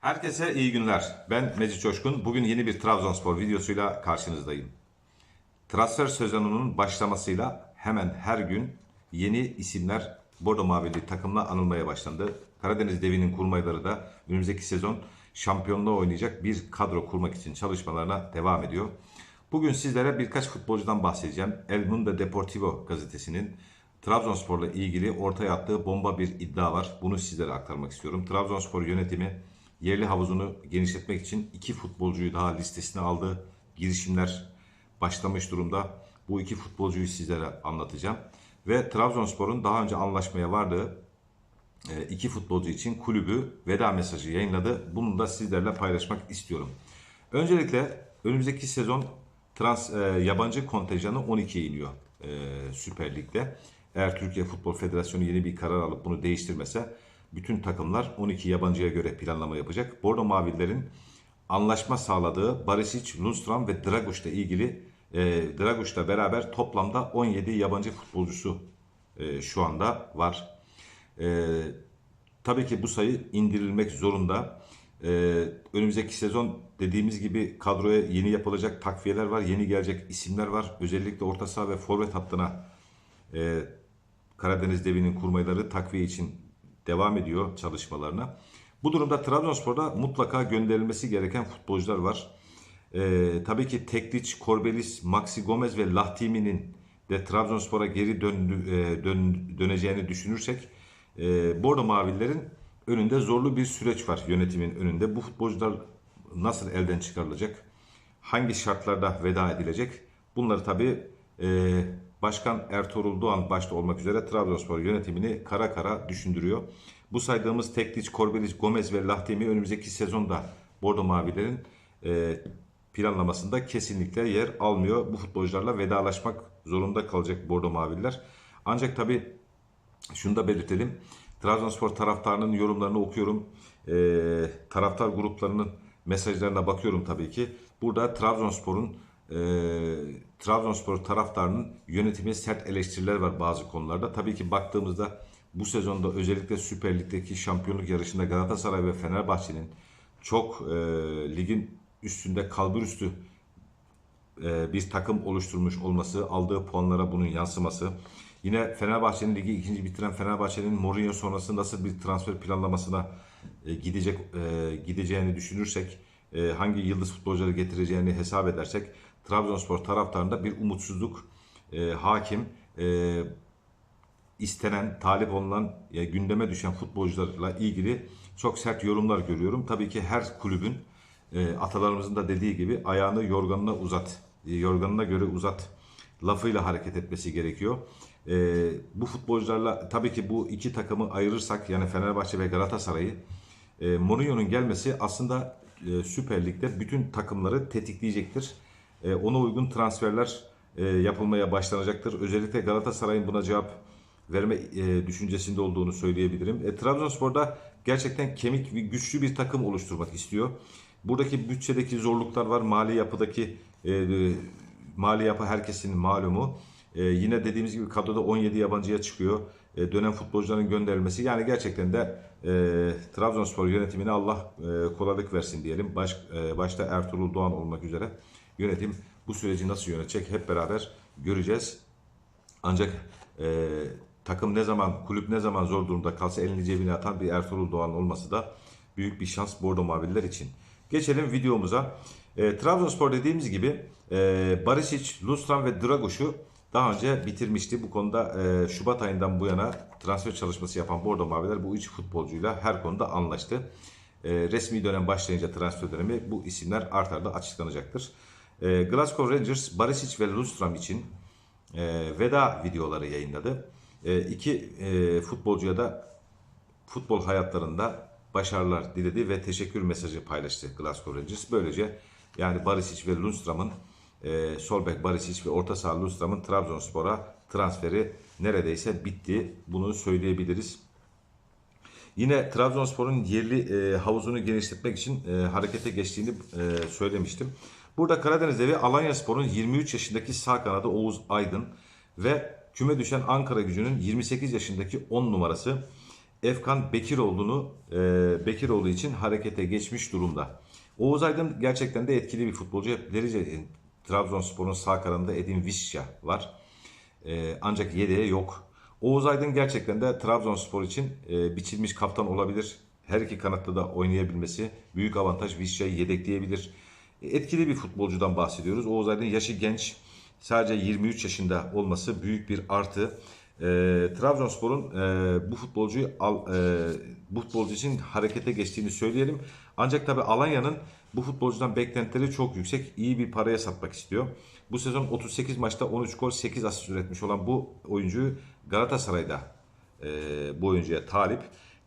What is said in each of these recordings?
Herkese iyi günler. Ben Mecit Coşkun. Bugün yeni bir Trabzonspor videosuyla karşınızdayım. Transfer sezonunun başlamasıyla hemen her gün yeni isimler Bordo Mavili takımla anılmaya başlandı. Karadeniz Devi'nin kurmayları da önümüzdeki sezon şampiyonluğa oynayacak bir kadro kurmak için çalışmalarına devam ediyor. Bugün sizlere birkaç futbolcudan bahsedeceğim. El Mundo Deportivo gazetesinin Trabzonspor'la ilgili ortaya attığı bomba bir iddia var. Bunu sizlere aktarmak istiyorum. Trabzonspor yönetimi yerli havuzunu genişletmek için iki futbolcuyu daha listesine aldı. Girişimler başlamış durumda. Bu iki futbolcuyu sizlere anlatacağım. Ve Trabzonspor'un daha önce anlaşmaya vardığı e, iki futbolcu için kulübü veda mesajı yayınladı. Bunu da sizlerle paylaşmak istiyorum. Öncelikle önümüzdeki sezon trans e, yabancı kontenjanı 12'ye iniyor e, Süper Lig'de. Eğer Türkiye Futbol Federasyonu yeni bir karar alıp bunu değiştirmese bütün takımlar 12 yabancıya göre planlama yapacak. Bordo Mavillerin anlaşma sağladığı Barisic, Lundstram ve Draguş ile ilgili e, Draguş'la beraber toplamda 17 yabancı futbolcusu e, şu anda var. E, tabii ki bu sayı indirilmek zorunda. E, önümüzdeki sezon dediğimiz gibi kadroya yeni yapılacak takviyeler var, yeni gelecek isimler var. Özellikle orta saha ve forvet hattına e, Karadeniz Devi'nin kurmayları takviye için devam ediyor çalışmalarına. Bu durumda Trabzonspor'da mutlaka gönderilmesi gereken futbolcular var. Ee, tabii ki Tekliç, Korbelis, Maxi Gomez ve Lahtimi'nin de Trabzonspor'a geri döndü, e, dön, döneceğini düşünürsek e, Bordo Mavillerin önünde zorlu bir süreç var yönetimin önünde. Bu futbolcular nasıl elden çıkarılacak? Hangi şartlarda veda edilecek? Bunları tabii e, Başkan Ertuğrul Doğan başta olmak üzere Trabzonspor yönetimini kara kara düşündürüyor. Bu saydığımız Tekliç, Korbelic, Gomez ve Lahtemi önümüzdeki sezonda Bordo Mavilerin e, planlamasında kesinlikle yer almıyor. Bu futbolcularla vedalaşmak zorunda kalacak Bordo Maviller. Ancak tabii şunu da belirtelim. Trabzonspor taraftarının yorumlarını okuyorum. E, taraftar gruplarının mesajlarına bakıyorum tabii ki. Burada Trabzonspor'un e, Trabzonspor taraftarının yönetime sert eleştiriler var bazı konularda. Tabii ki baktığımızda bu sezonda özellikle Süper Lig'deki şampiyonluk yarışında Galatasaray ve Fenerbahçe'nin çok e, ligin üstünde kalbur üstü e, bir takım oluşturmuş olması, aldığı puanlara bunun yansıması. Yine Fenerbahçe'nin ligi ikinci bitiren Fenerbahçe'nin Mourinho sonrası nasıl bir transfer planlamasına e, gidecek e, gideceğini düşünürsek, e, hangi yıldız futbolcuları getireceğini hesap edersek Trabzonspor taraftarında bir umutsuzluk e, hakim. E, istenen, talip olunan, ya gündeme düşen futbolcularla ilgili çok sert yorumlar görüyorum. Tabii ki her kulübün e, atalarımızın da dediği gibi ayağını yorganına uzat, e, yorganına göre uzat lafıyla hareket etmesi gerekiyor. E, bu futbolcularla tabii ki bu iki takımı ayırırsak yani Fenerbahçe ve Galatasaray'ı e, Mourinho'nun gelmesi aslında e, Süper Lig'de bütün takımları tetikleyecektir. E, ona uygun transferler e, yapılmaya başlanacaktır. Özellikle Galatasaray'ın buna cevap verme e, düşüncesinde olduğunu söyleyebilirim. E, Trabzonspor'da gerçekten kemik ve güçlü bir takım oluşturmak istiyor. Buradaki bütçedeki zorluklar var. Mali yapıdaki e, e, mali yapı herkesin malumu. E, yine dediğimiz gibi kadroda 17 yabancıya çıkıyor. E, dönem futbolcuların gönderilmesi. Yani gerçekten de e, Trabzonspor yönetimine Allah e, kolaylık versin diyelim. Baş, e, başta Ertuğrul Doğan olmak üzere yönetim bu süreci nasıl yönetecek hep beraber göreceğiz. Ancak e, takım ne zaman, kulüp ne zaman zor durumda kalsa elini cebine atan bir Ertuğrul Doğan olması da büyük bir şans Bordo Maviller için. Geçelim videomuza. E, Trabzonspor dediğimiz gibi e, Barisic, Lundstram ve Draguş'u daha önce bitirmişti. Bu konuda e, Şubat ayından bu yana transfer çalışması yapan Bordo Maviler bu üç futbolcuyla her konuda anlaştı. E, resmi dönem başlayınca transfer dönemi bu isimler art arda açıklanacaktır. E, Glasgow Rangers, Barisic ve Lundstram için e, veda videoları yayınladı. E, iki e, futbolcuya da futbol hayatlarında başarılar diledi ve teşekkür mesajı paylaştı Glasgow Rangers. Böylece yani Barisic ve Lundstram'ın e, sol bek Barisic ve orta saha Lundstram'ın Trabzonspor'a transferi neredeyse bitti. Bunu söyleyebiliriz. Yine Trabzonspor'un yerli e, havuzunu genişletmek için e, harekete geçtiğini e, söylemiştim. Burada Karadeniz Devi Alanyaspor'un 23 yaşındaki sağ kanadı Oğuz Aydın ve küme düşen Ankara gücünün 28 yaşındaki 10 numarası Efkan Bekiroğlu'nu e, Bekiroğlu için harekete geçmiş durumda. Oğuz Aydın gerçekten de etkili bir futbolcu. Hep deriz ya, e, Trabzonspor'un sağ kanadında Edin Visca var. E, ancak yedeğe yok. Oğuz Aydın gerçekten de Trabzonspor için e, biçilmiş kaptan olabilir. Her iki kanatta da oynayabilmesi büyük avantaj. Visca'yı yedekleyebilir. Etkili bir futbolcudan bahsediyoruz. Oğuz Aydın yaşı genç. Sadece 23 yaşında olması büyük bir artı. E, Trabzonspor'un e, bu futbolcuyu al, e, bu futbolcu için harekete geçtiğini söyleyelim. Ancak tabi Alanya'nın bu futbolcudan beklentileri çok yüksek. İyi bir paraya satmak istiyor. Bu sezon 38 maçta 13 gol 8 asist üretmiş olan bu oyuncuyu Galatasaray'da e, bu oyuncuya talip.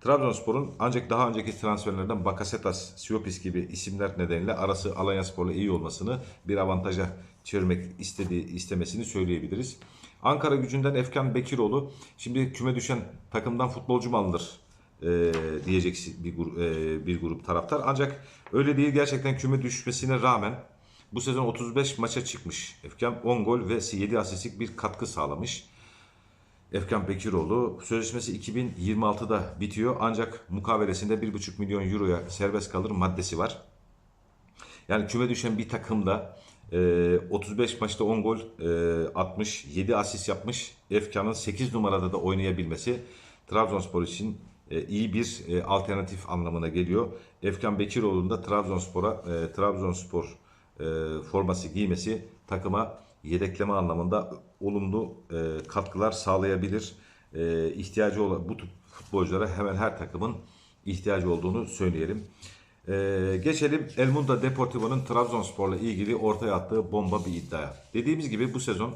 Trabzonspor'un ancak daha önceki transferlerden Bakasetas, Siopis gibi isimler nedeniyle arası Alanyaspor'la iyi olmasını bir avantaja çevirmek istediği istemesini söyleyebiliriz. Ankara gücünden Efkan Bekiroğlu şimdi küme düşen takımdan futbolcu mu alınır e, diyecek bir, grup, e, bir grup taraftar. Ancak öyle değil gerçekten küme düşmesine rağmen bu sezon 35 maça çıkmış. Efkan 10 gol ve 7 asistlik bir katkı sağlamış. Efkan Bekiroğlu sözleşmesi 2026'da bitiyor ancak mukavelesinde 1,5 milyon euroya serbest kalır maddesi var. Yani küme düşen bir takımda e, 35 maçta 10 gol e, atmış, 7 asist yapmış. Efkan'ın 8 numarada da oynayabilmesi Trabzonspor için e, iyi bir e, alternatif anlamına geliyor. Efkan Bekiroğlu'nun da Trabzonspor'a e, Trabzonspor e, forması giymesi takıma yedekleme anlamında olumlu e, katkılar sağlayabilir. E, ihtiyacı olan bu futbolculara hemen her takımın ihtiyacı olduğunu söyleyelim. E, geçelim El Mundo Deportivo'nun Trabzonspor'la ilgili ortaya attığı bomba bir iddia. Dediğimiz gibi bu sezon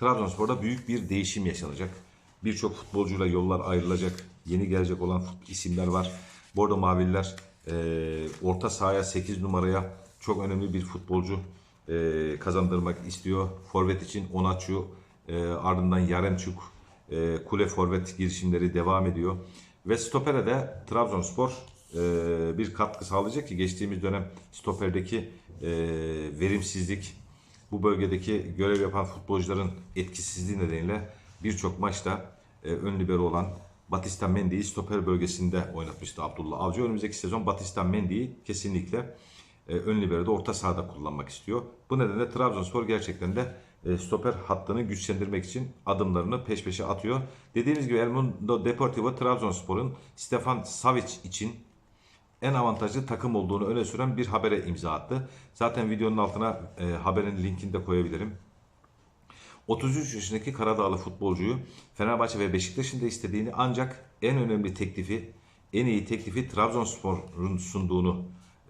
Trabzonspor'da büyük bir değişim yaşanacak. Birçok futbolcuyla yollar ayrılacak. Yeni gelecek olan isimler var. Bordo Mavililer e, orta sahaya 8 numaraya çok önemli bir futbolcu e, kazandırmak istiyor. Forvet için Onaçu, e, ardından Yaremçuk, e, kule forvet girişimleri devam ediyor. Ve stopere de Trabzonspor e, bir katkı sağlayacak ki geçtiğimiz dönem stoperdeki e, verimsizlik, bu bölgedeki görev yapan futbolcuların etkisizliği nedeniyle birçok maçta e, ön libero olan Batista Mendy'yi stoper bölgesinde oynatmıştı Abdullah Avcı. Önümüzdeki sezon Batista Mendy'yi kesinlikle e, ön libero'da orta sahada kullanmak istiyor. Bu nedenle Trabzonspor gerçekten de e, stoper hattını güçlendirmek için adımlarını peş peşe atıyor. Dediğimiz gibi El Mundo Deportivo Trabzonspor'un Stefan Savic için en avantajlı takım olduğunu öne süren bir habere imza attı. Zaten videonun altına e, haberin linkini de koyabilirim. 33 yaşındaki Karadağlı futbolcuyu Fenerbahçe ve Beşiktaş'ın da istediğini ancak en önemli teklifi, en iyi teklifi Trabzonspor'un sunduğunu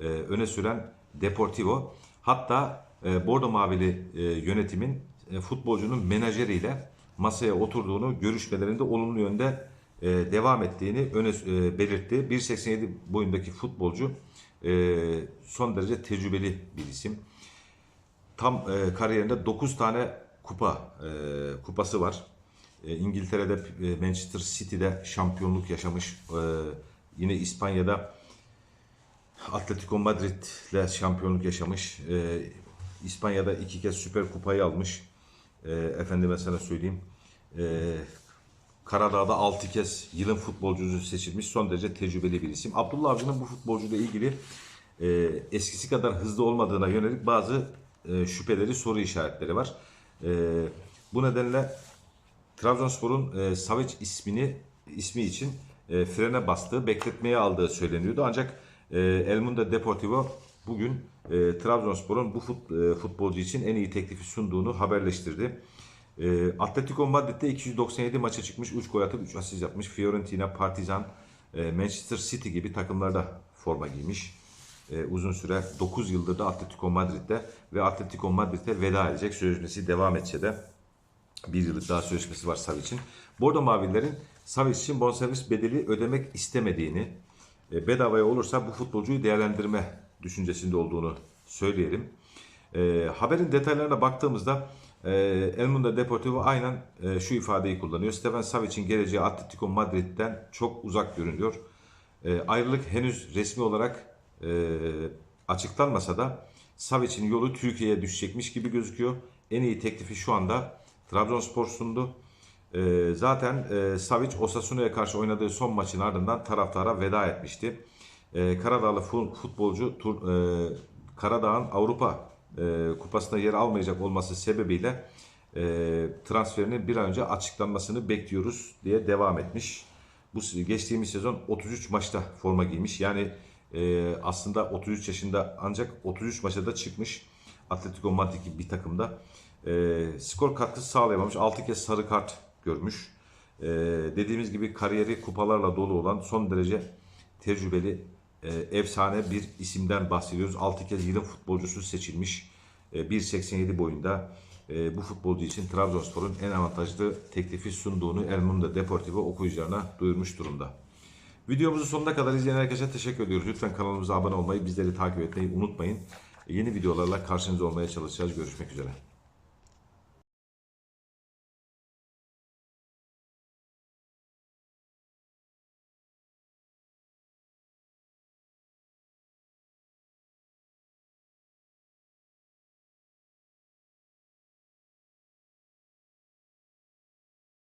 e, öne süren Deportivo. Hatta e, Bordo Mavili e, yönetimin e, futbolcunun menajeriyle masaya oturduğunu, görüşmelerinde olumlu yönde e, devam ettiğini öne e, belirtti. 1.87 boyundaki futbolcu e, son derece tecrübeli bir isim tam e, kariyerinde 9 tane kupa e, kupası var. E, İngiltere'de e, Manchester City'de şampiyonluk yaşamış. E, yine İspanya'da Atletico Madrid'le şampiyonluk yaşamış. E, İspanya'da iki kez Süper Kupayı almış. E, efendime sana söyleyeyim. E, Karadağ'da 6 kez yılın futbolcusu seçilmiş. Son derece tecrübeli bir isim. Abdullah Avcı'nın bu futbolcuyla ilgili e, eskisi kadar hızlı olmadığına yönelik bazı e, şüpheleri, soru işaretleri var. E, bu nedenle Trabzonspor'un e, Savic ismini ismi için e, frene bastığı, bekletmeye aldığı söyleniyordu. Ancak e, El Mundo Deportivo bugün e, Trabzonspor'un bu fut, e, futbolcu için en iyi teklifi sunduğunu haberleştirdi. E, Atletico Madrid'de 297 maça çıkmış, 3 gol atıp 3 asist yapmış. Fiorentina, Partizan, e, Manchester City gibi takımlarda forma giymiş. E, uzun süre 9 yıldır da Atletico Madrid'de ve Atletico Madrid'e veda edecek sözleşmesi devam etse de bir yıllık daha sözleşmesi var Savic'in. Bordo Mavililerin Savic için bonservis bedeli ödemek istemediğini, e, bedavaya olursa bu futbolcuyu değerlendirme düşüncesinde olduğunu söyleyelim. E, haberin detaylarına baktığımızda e, El Mundo Deportivo aynen e, şu ifadeyi kullanıyor. Stefan Savic'in geleceği Atletico Madrid'den çok uzak görünüyor. E, ayrılık henüz resmi olarak e, açıklanmasa da Savic'in yolu Türkiye'ye düşecekmiş gibi gözüküyor. En iyi teklifi şu anda Trabzonspor sundu. E, zaten e, Savic Osasuna'ya karşı oynadığı son maçın ardından taraftara veda etmişti. E, Karadağlı fu- futbolcu tur, e, Karadağ'ın Avrupa e, kupasında yer almayacak olması sebebiyle e, transferinin bir an önce açıklanmasını bekliyoruz diye devam etmiş. Bu geçtiğimiz sezon 33 maçta forma giymiş. Yani e, aslında 33 yaşında ancak 33 maça da çıkmış. Atletico Madrid gibi bir takımda. E, skor katkısı sağlayamamış. 6 kez sarı kart görmüş. E, dediğimiz gibi kariyeri kupalarla dolu olan son derece tecrübeli, e, efsane bir isimden bahsediyoruz. 6 kez yılın futbolcusu seçilmiş. E, 1.87 boyunda e, bu futbolcu için Trabzonspor'un en avantajlı teklifi sunduğunu El Mundo Deportivo okuyucularına duyurmuş durumda. Videomuzu sonuna kadar izleyen herkese teşekkür ediyoruz. Lütfen kanalımıza abone olmayı, bizleri takip etmeyi unutmayın. Yeni videolarla karşınızda olmaya çalışacağız. Görüşmek üzere.